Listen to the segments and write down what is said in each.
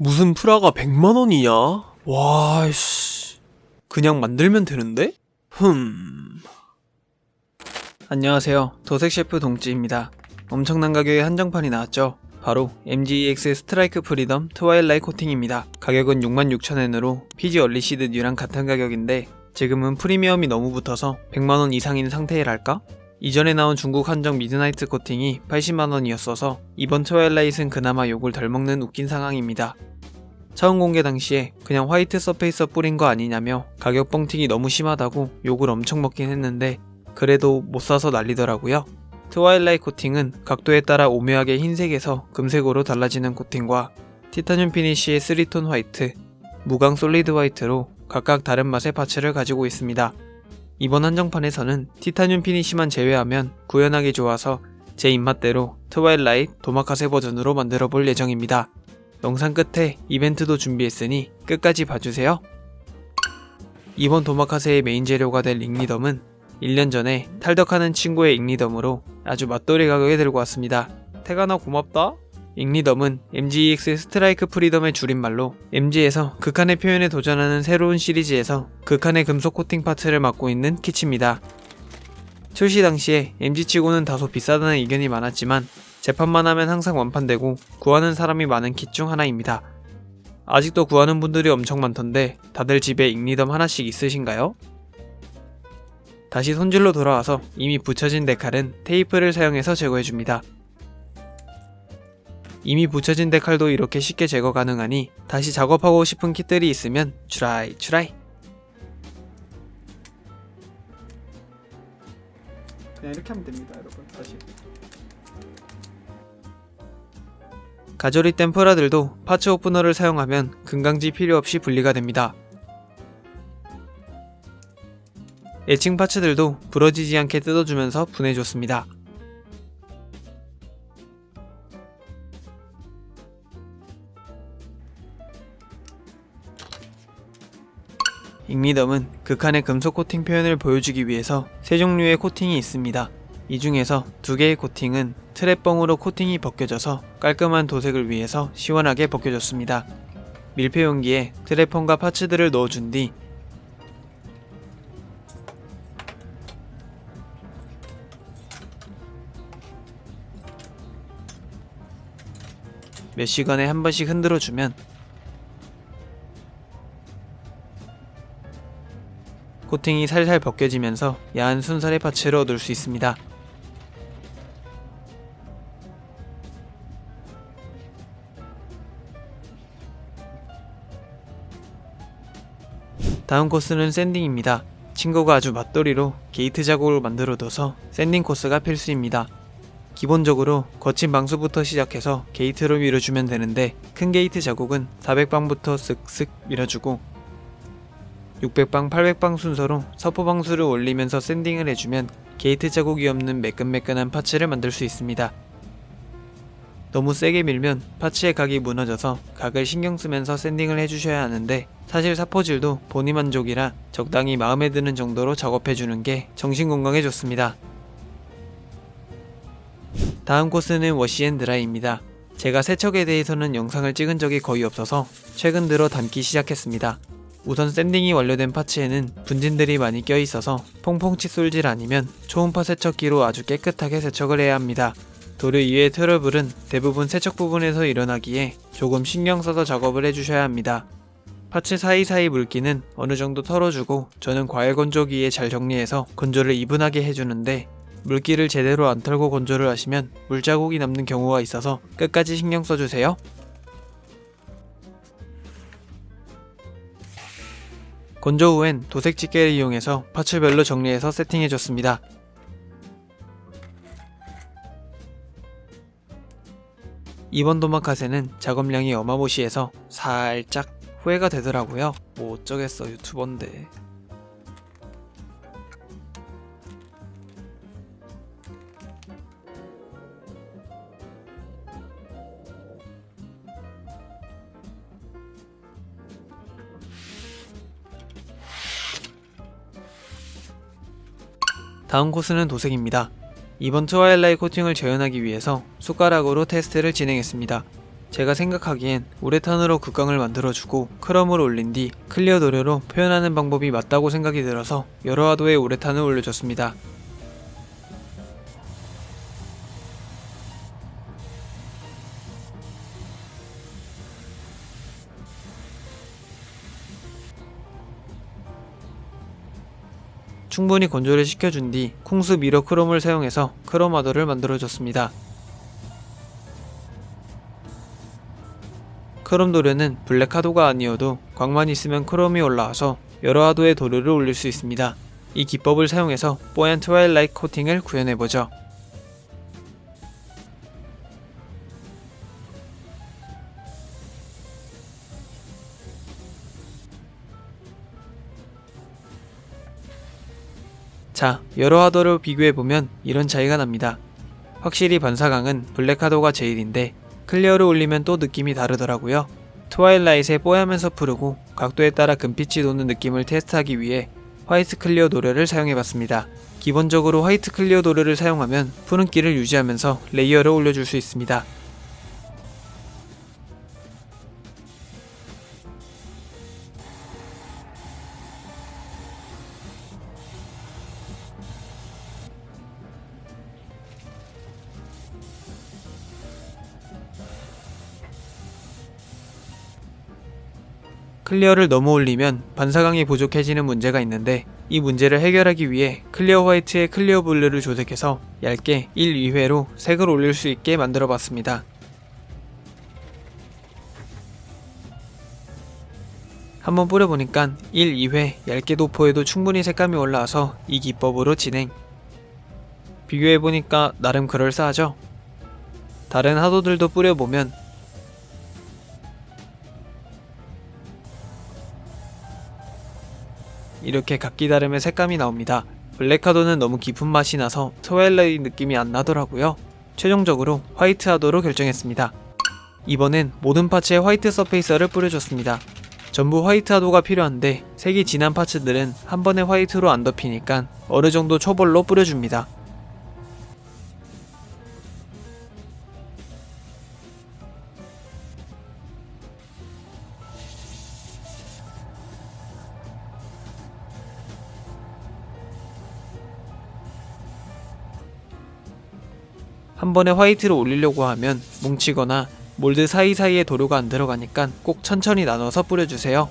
무슨 프라가 100만 원이야? 와, 씨. 그냥 만들면 되는데? 흠. 안녕하세요. 도색 셰프 동찌입니다. 엄청난 가격의 한정판이 나왔죠? 바로 MGEX 스트라이크 프리덤 트와일라이 코팅입니다. 가격은 66,000엔으로 PG 얼리시드 뉴랑 같은 가격인데 지금은 프리미엄이 너무 붙어서 100만원 이상인 상태랄까? 이전에 나온 중국 한정 미드나이트 코팅이 80만원이었어서 이번 트와일라이트는 그나마 욕을 덜 먹는 웃긴 상황입니다. 처음 공개 당시에 그냥 화이트 서페이서 뿌린 거 아니냐며 가격 뻥튀기 너무 심하다고 욕을 엄청 먹긴 했는데 그래도 못 사서 난리더라고요. 트와일라이트 코팅은 각도에 따라 오묘하게 흰색에서 금색으로 달라지는 코팅과 티타늄 피니쉬의 3톤 화이트, 무광 솔리드 화이트로 각각 다른 맛의 파츠를 가지고 있습니다. 이번 한정판에서는 티타늄 피니쉬만 제외하면 구현하기 좋아서 제 입맛대로 트와일라이트 도마카세 버전으로 만들어 볼 예정입니다. 영상 끝에 이벤트도 준비했으니 끝까지 봐주세요. 이번 도마카세의 메인 재료가 될 링리덤은 1년 전에 탈덕하는 친구의 잉리덤으로 아주 맛돌이 가격에 들고 왔습니다. 태가나 고맙다? 잉리덤은 MGEX 스트라이크 프리덤의 줄임말로 MG에서 극한의 표현에 도전하는 새로운 시리즈에서 극한의 금속 코팅 파트를 맡고 있는 키치입니다. 출시 당시에 MG치고는 다소 비싸다는 의견이 많았지만 재판만 하면 항상 완판되고 구하는 사람이 많은 킷 중 하나입니다. 아직도 구하는 분들이 엄청 많던데 다들 집에 잉리덤 하나씩 있으신가요? 다시 손질로 돌아와서 이미 붙여진 데칼은 테이프를 사용해서 제거해줍니다. 이미 붙여진 데칼도 이렇게 쉽게 제거 가능하니 다시 작업하고 싶은 kit들이 있으면 추라이 추라이 그냥 이렇게 하면 됩니다 여러분 다시 가조리 댐프라들도 파츠 오프너를 사용하면 금강지 필요 없이 분리가 됩니다. 애칭 파츠들도 부러지지 않게 뜯어주면서 분해줬습니다. 잉리덤은 극한의 금속 코팅 표현을 보여주기 위해서 세 종류의 코팅이 있습니다. 이 중에서 두 개의 코팅은 트랩봉으로 코팅이 벗겨져서 깔끔한 도색을 위해서 시원하게 벗겨졌습니다. 밀폐 용기에 트랩봉과 파츠들을 넣어준 뒤 몇 시간에 한 번씩 흔들어 주면 코팅이 살살 벗겨지면서 야한 순살의 파츠를 얻을 수 있습니다. 다음 코스는 샌딩입니다. 친구가 아주 맛돌이로 게이트 자국을 만들어둬서 샌딩 코스가 필수입니다. 기본적으로 거친 방수부터 시작해서 게이트로 밀어주면 되는데 큰 게이트 자국은 400방부터 쓱쓱 밀어주고 600방, 800방 순서로 서포 방수를 올리면서 샌딩을 해주면 게이트 자국이 없는 매끈매끈한 파츠를 만들 수 있습니다. 너무 세게 밀면 파츠의 각이 무너져서 각을 신경 쓰면서 샌딩을 해주셔야 하는데 사실 사포질도 본인 만족이라 적당히 마음에 드는 정도로 작업해주는 게 정신 건강에 좋습니다. 다음 코스는 워시앤드라이입니다. 제가 세척에 대해서는 영상을 찍은 적이 거의 없어서 최근 들어 담기 시작했습니다. 우선 샌딩이 완료된 파츠에는 분진들이 많이 껴있어서 퐁퐁 칫솔질 아니면 초음파 세척기로 아주 깨끗하게 세척을 해야 합니다. 도료 이외의 트러블은 대부분 세척 부분에서 일어나기에 조금 신경 써서 작업을 해주셔야 합니다. 파츠 사이사이 물기는 어느 정도 털어주고 저는 과일 건조기에 잘 정리해서 건조를 이분하게 해주는데 물기를 제대로 안 털고 건조를 하시면 물자국이 남는 경우가 있어서 끝까지 신경 써주세요. 건조 후엔 도색 집게를 이용해서 파츠별로 정리해서 세팅해줬습니다. 이번 도마카세는 작업량이 어마무시해서 살짝 후회가 되더라고요. 뭐 어쩌겠어 유튜버인데. 다음 코스는 도색입니다. 이번 트와일라이 코팅을 재현하기 위해서 숟가락으로 테스트를 진행했습니다. 제가 생각하기엔 우레탄으로 극광을 만들어주고 크롬을 올린 뒤 클리어 도료로 표현하는 방법이 맞다고 생각이 들어서 여러 하도의 우레탄을 올려줬습니다. 충분히 건조를 시켜준 뒤 쿵스 미러 크롬을 사용해서 하도를 만들어줬습니다. 크롬 도료는 블랙 하도가 아니어도 광만 있으면 크롬이 올라와서 여러 하도의 도료를 올릴 수 있습니다. 이 기법을 사용해서 뽀얀 트와일라이트 코팅을 구현해보죠. 자, 여러 하도를 비교해보면 이런 차이가 납니다. 확실히 반사광은 블랙 하도가 제일인데 클리어를 올리면 또 느낌이 다르더라고요. 트와일라이트에 뽀야면서 푸르고 각도에 따라 금빛이 도는 느낌을 테스트하기 위해 화이트 클리어 도료를 사용해봤습니다. 기본적으로 화이트 클리어 도료를 사용하면 푸른기를 유지하면서 레이어를 올려줄 수 있습니다. 클리어를 너무 올리면 반사광이 부족해지는 문제가 있는데 이 문제를 해결하기 위해 클리어 화이트에 클리어 블루를 조색해서 얇게 1, 2회로 색을 올릴 수 있게 만들어 봤습니다. 한번 뿌려보니까 1, 2회 얇게 도포해도 충분히 색감이 올라와서 이 기법으로 진행. 비교해보니까 나름 그럴싸하죠? 다른 하도들도 뿌려보면 이렇게 각기 다름의 색감이 나옵니다. 블랙하도는 너무 깊은 맛이 나서 트와일라이트 느낌이 안 나더라고요. 최종적으로 화이트 하도로 결정했습니다. 이번엔 모든 파츠에 화이트 서페이서를 뿌려줬습니다. 전부 화이트 하도가 필요한데 색이 진한 파츠들은 한 번에 화이트로 안 덮이니까 어느 정도 초벌로 뿌려줍니다. 한 번에 화이트를 올리려고 하면 뭉치거나 몰드 사이사이에 도료가 안 들어가니까 꼭 천천히 나눠서 뿌려주세요.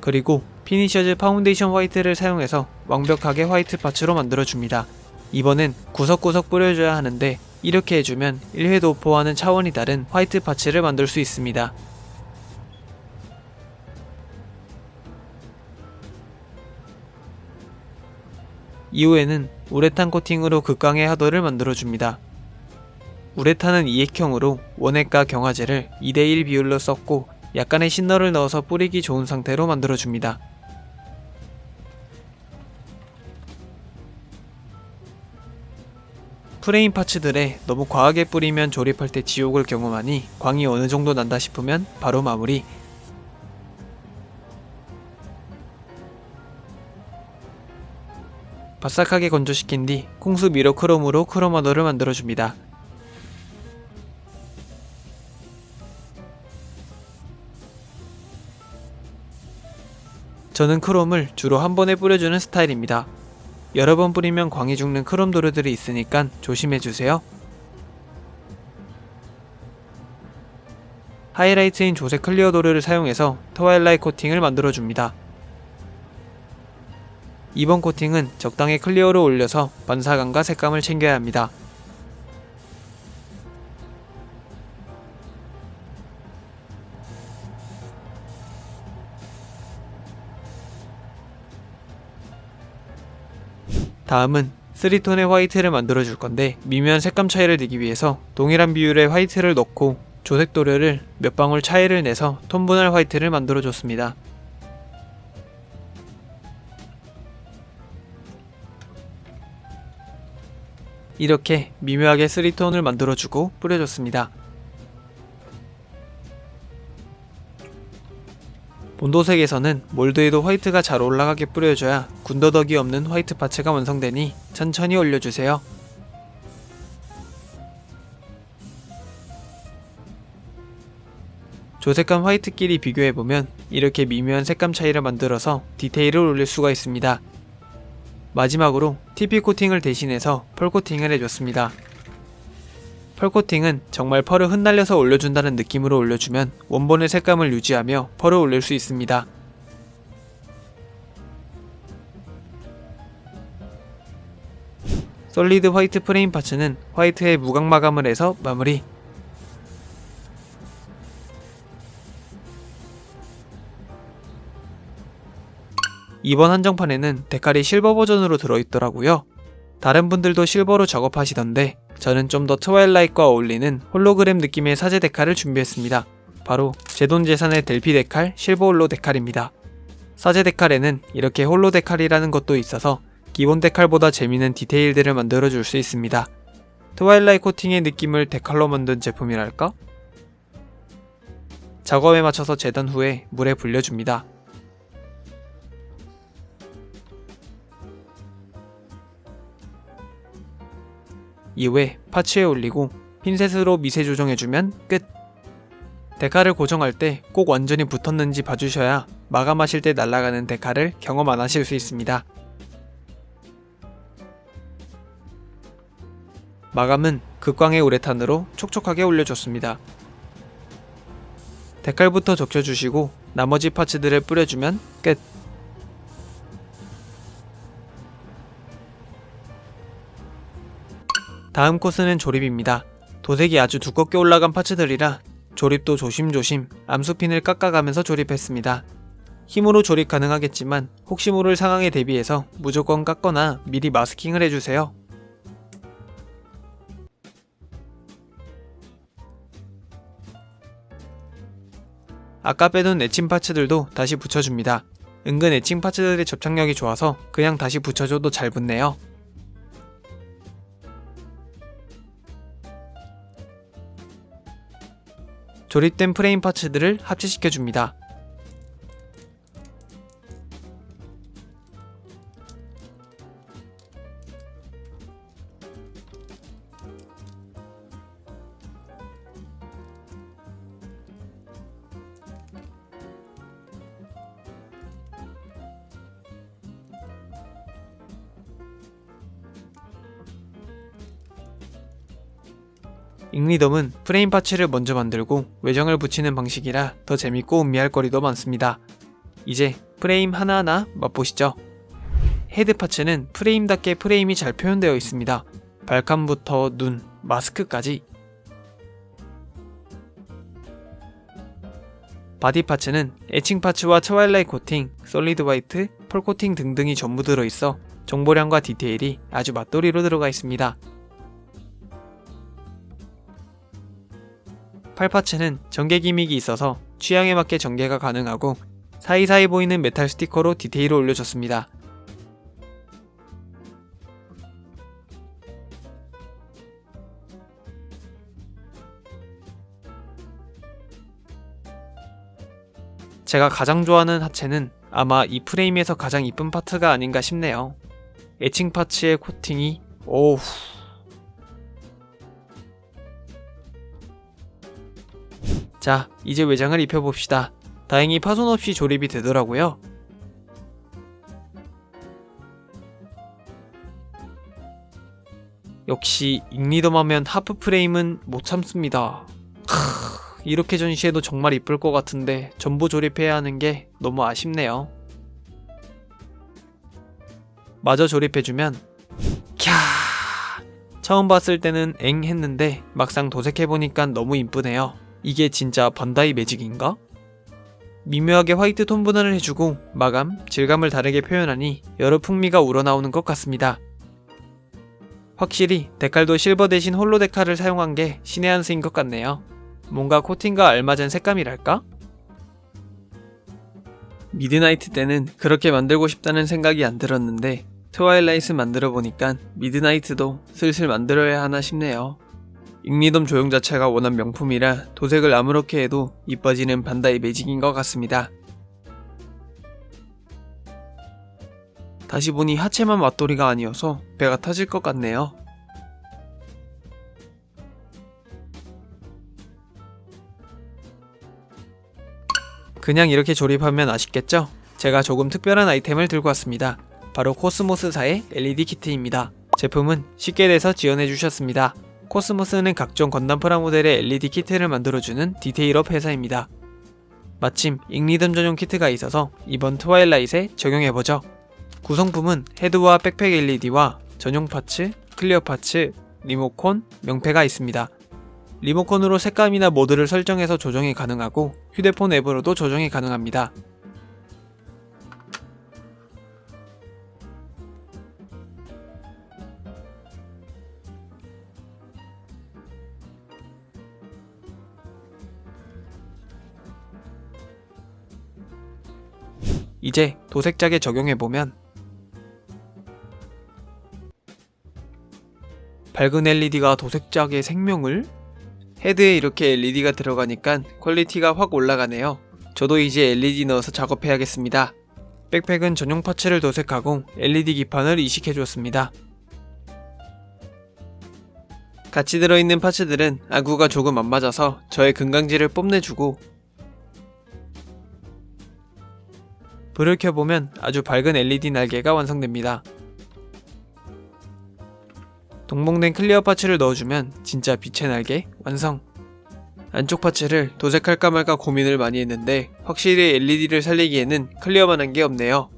그리고 피니셔즈 파운데이션 화이트를 사용해서 완벽하게 화이트 파츠로 만들어줍니다. 이번엔 구석구석 뿌려줘야 하는데 이렇게 해주면 1회 도포와는 차원이 다른 화이트 파츠를 만들 수 있습니다. 이후에는 우레탄 코팅으로 극강의 하도를 만들어줍니다. 우레탄은 이액형으로 원액과 경화제를 2대1 비율로 썼고 약간의 신너를 넣어서 뿌리기 좋은 상태로 만들어줍니다. 프레임 파츠들에 너무 과하게 뿌리면 조립할 때 지옥을 경험하니 광이 어느 정도 난다 싶으면 바로 마무리. 바싹하게 건조시킨 뒤 콩수 미러 크롬으로 크로마더를 만들어줍니다. 저는 크롬을 주로 한 번에 뿌려주는 스타일입니다. 여러 번 뿌리면 광이 죽는 크롬 도료들이 있으니까 조심해주세요. 하이라이트인 조색 클리어 도료를 사용해서 트와일라이트 코팅을 만들어줍니다. 이번 코팅은 적당히 클리어로 올려서 반사감과 색감을 챙겨야 합니다. 다음은 3톤의 화이트를 만들어 줄 건데 미묘한 색감 차이를 내기 위해서 동일한 비율의 화이트를 넣고 조색 도료를 몇 방울 차이를 내서 톤 분할 화이트를 만들어 줬습니다. 이렇게 미묘하게 쓰리톤을 만들어주고 뿌려줬습니다. 본도색에서는 몰드에도 화이트가 잘 올라가게 뿌려줘야 군더더기 없는 화이트 파츠가 완성되니 천천히 올려주세요. 조색감 화이트끼리 비교해보면 이렇게 미묘한 색감 차이를 만들어서 디테일을 올릴 수가 있습니다. 마지막으로 TP 코팅을 대신해서 펄 코팅을 해줬습니다. 펄 코팅은 정말 펄을 흩날려서 올려준다는 느낌으로 올려주면 원본의 색감을 유지하며 펄을 올릴 수 있습니다. 솔리드 화이트 프레임 파츠는 화이트에 무광 마감을 해서 마무리. 이번 한정판에는 데칼이 실버 버전으로 들어있더라고요. 다른 분들도 실버로 작업하시던데 저는 좀 더 트와일라이트와 어울리는 홀로그램 느낌의 사제 데칼을 준비했습니다. 바로 제돈 재산의 델피 데칼 실버 홀로 데칼입니다. 사제 데칼에는 이렇게 홀로 데칼이라는 것도 있어서 기본 데칼보다 재미있는 디테일들을 만들어 줄 수 있습니다. 트와일라이트 코팅의 느낌을 데칼로 만든 제품이랄까? 작업에 맞춰서 재단 후에 물에 불려줍니다. 이후에 파츠에 올리고 핀셋으로 미세 조정해주면 끝! 데칼을 고정할 때 꼭 완전히 붙었는지 봐주셔야 마감하실 때 날아가는 데칼을 경험 안 하실 수 있습니다. 마감은 극광의 우레탄으로 촉촉하게 올려줬습니다. 데칼부터 적셔주시고 나머지 파츠들을 뿌려주면 끝! 다음 코스는 조립입니다. 도색이 아주 두껍게 올라간 파츠들이라 조립도 조심조심 암수핀을 깎아가면서 조립했습니다. 힘으로 조립 가능하겠지만 혹시 모를 상황에 대비해서 무조건 깎거나 미리 마스킹을 해주세요. 아까 빼둔 애칭 파츠들도 다시 붙여줍니다. 은근 애칭 파츠들의 접착력이 좋아서 그냥 다시 붙여줘도 잘 붙네요. 조립된 프레임 파츠들을 합체시켜줍니다. 잉리덤은 프레임 파츠를 먼저 만들고 외정을 붙이는 방식이라 더 재밌고 음미할 거리도 많습니다. 이제 프레임 하나하나 맛보시죠. 헤드 파츠는 프레임답게 프레임이 잘 표현되어 있습니다. 발칸부터 눈, 마스크까지. 바디 파츠는 애칭 파츠와 트와일라이트 코팅, 솔리드 화이트, 펄 코팅 등등이 전부 들어있어 정보량과 디테일이 아주 맛돌이로 들어가 있습니다. 팔파츠는 전개 기믹이 있어서 취향에 맞게 전개가 가능하고 사이사이 보이는 메탈 스티커로 디테일을 올려줬습니다. 제가 가장 좋아하는 하체는 아마 이 프레임에서 가장 이쁜 파트가 아닌가 싶네요. 애칭 파츠의 코팅이 오우 자, 이제 외장을 입혀봅시다. 다행히 파손 없이 조립이 되더라고요. 역시 잉리덤 하면 하프 프레임은 못 참습니다. 크, 이렇게 전시해도 정말 이쁠 것 같은데 전부 조립해야 하는 게 너무 아쉽네요. 마저 조립해주면 캬 처음 봤을 때는 엥 했는데 막상 도색해보니까 너무 이쁘네요. 이게 진짜 반다이 매직인가? 미묘하게 화이트 톤 분할을 해주고 마감, 질감을 다르게 표현하니 여러 풍미가 우러나오는 것 같습니다. 확실히 데칼도 실버 대신 홀로 데칼을 사용한 게 신의 한 수인 것 같네요. 뭔가 코팅과 알맞은 색감이랄까? 미드나이트 때는 그렇게 만들고 싶다는 생각이 안 들었는데 트와일라이트 만들어 보니까 미드나이트도 슬슬 만들어야 하나 싶네요. 잉리덤 조형 자체가 워낙 명품이라 도색을 아무렇게 해도 이뻐지는 반다이 매직인 것 같습니다. 다시 보니 하체만 맛돌이가 아니어서 배가 터질 것 같네요. 그냥 이렇게 조립하면 아쉽겠죠? 제가 조금 특별한 아이템을 들고 왔습니다. 바로 코스모스사의 LED 키트입니다. 제품은 쉽게 돼서 지원해 주셨습니다. 코스모스는 각종 건담 프라모델의 LED 키트를 만들어주는 디테일업 회사입니다. 마침 잉리듬 전용 키트가 있어서 이번 트와일라이트에 적용해보죠. 구성품은 헤드와 백팩 LED와 전용 파츠, 클리어 파츠, 리모콘, 명패가 있습니다. 리모컨으로 색감이나 모드를 설정해서 조정이 가능하고 휴대폰 앱으로도 조정이 가능합니다. 이제 도색작에 적용해보면 밝은 LED가 도색작의 생명을 헤드에 이렇게 LED가 들어가니까 퀄리티가 확 올라가네요. 저도 이제 LED 넣어서 작업해야겠습니다. 백팩은 전용 파츠를 도색하고 LED 기판을 이식해 주었습니다. 같이 들어있는 파츠들은 아구가 조금 안 맞아서 저의 금강지를 뽐내주고 불을 켜보면 아주 밝은 LED 날개가 완성됩니다. 동봉된 클리어 파츠를 넣어주면 진짜 빛의 날개 완성! 안쪽 파츠를 도색할까 말까 고민을 많이 했는데 확실히 LED를 살리기에는 클리어만 한 게 없네요.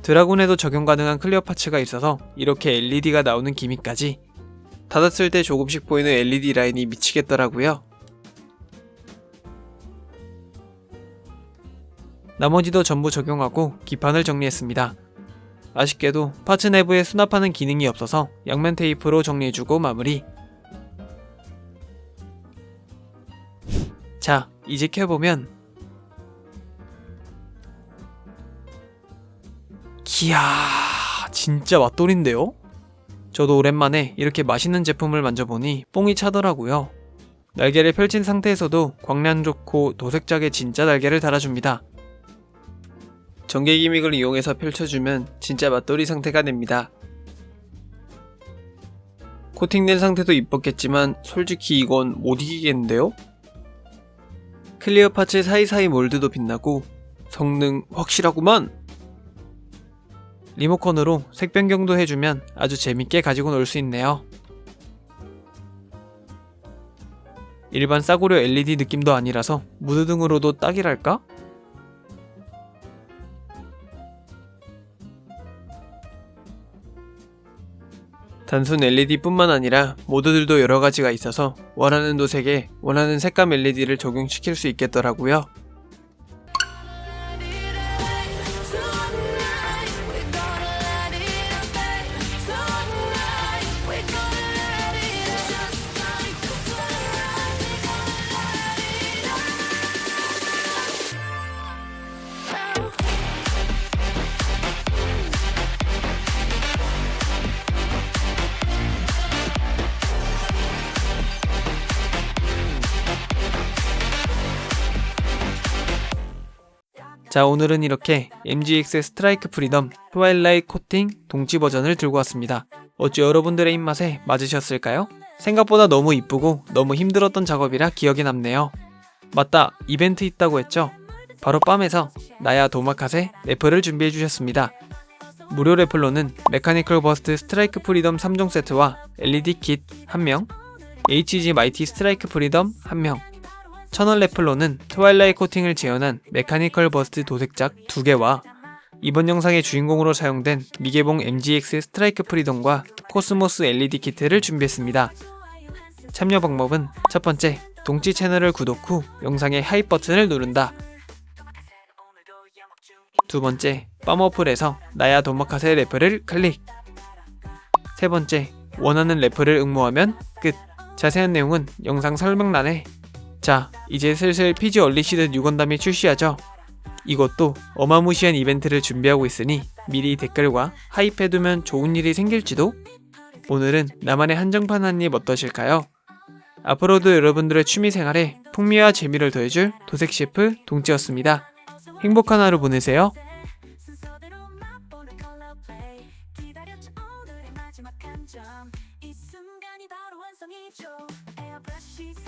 드라군에도 적용 가능한 클리어 파츠가 있어서 이렇게 LED가 나오는 기미까지 닫았을 때 조금씩 보이는 LED 라인이 미치겠더라고요. 나머지도 전부 적용하고 기판을 정리했습니다. 아쉽게도 파츠 내부에 수납하는 기능이 없어서 양면 테이프로 정리해주고 마무리. 자, 이제 켜보면 기야, 진짜 맛돌인데요? 저도 오랜만에 이렇게 맛있는 제품을 만져보니 뽕이 차더라고요. 날개를 펼친 상태에서도 광량 좋고 도색작에 진짜 날개를 달아줍니다. 전개 기믹을 이용해서 펼쳐주면 진짜 맛돌이 상태가 됩니다. 코팅된 상태도 이뻤겠지만 솔직히 이건 못 이기겠는데요? 클리어 파츠 사이사이 몰드도 빛나고 성능 확실하구만! 리모컨으로 색 변경도 해주면 아주 재밌게 가지고 놀 수 있네요. 일반 싸구려 LED 느낌도 아니라서 무드 등으로도 딱이랄까? 단순 LED뿐만 아니라 모드들도 여러 가지가 있어서 원하는 도색에 원하는 색감 LED를 적용시킬 수 있겠더라고요. 자 오늘은 이렇게 MGX 스트라이크 프리덤 트와일라이트 코팅 동치 버전을 들고 왔습니다. 어찌 여러분들의 입맛에 맞으셨을까요? 생각보다 너무 이쁘고 너무 힘들었던 작업이라 기억에 남네요. 맞다 이벤트 있다고 했죠? 바로 빰에서 나야 도마카세 래퍼를 준비해 주셨습니다. 무료 래플로는 메카니컬 버스트 스트라이크 프리덤 3종 세트와 LED 킷 1명, HG 마이티 스트라이크 프리덤 1명, 천원 래플로는 트와일라이 코팅을 재현한 메카니컬 버스트 도색작 2개와 이번 영상의 주인공으로 사용된 미개봉 MGX 스트라이크 프리덤과 코스모스 LED 키트를 준비했습니다. 참여 방법은 첫 번째, 동치 채널을 구독 후 영상의 하이 버튼을 누른다. 두 번째, 빰 어플에서 나야 도마카세 래퍼를 클릭. 세 번째, 원하는 래퍼를 응모하면 끝. 자세한 내용은 영상 설명란에 자, 이제 슬슬 피지 얼리시드 뉴건담이 출시하죠. 이것도 어마무시한 이벤트를 준비하고 있으니 미리 댓글과 하입해두면 좋은 일이 생길지도? 오늘은 나만의 한정판 한 입 어떠실까요? 앞으로도 여러분들의 취미생활에 풍미와 재미를 더해줄 도색 셰프 동지였습니다. 행복한 하루 보내세요.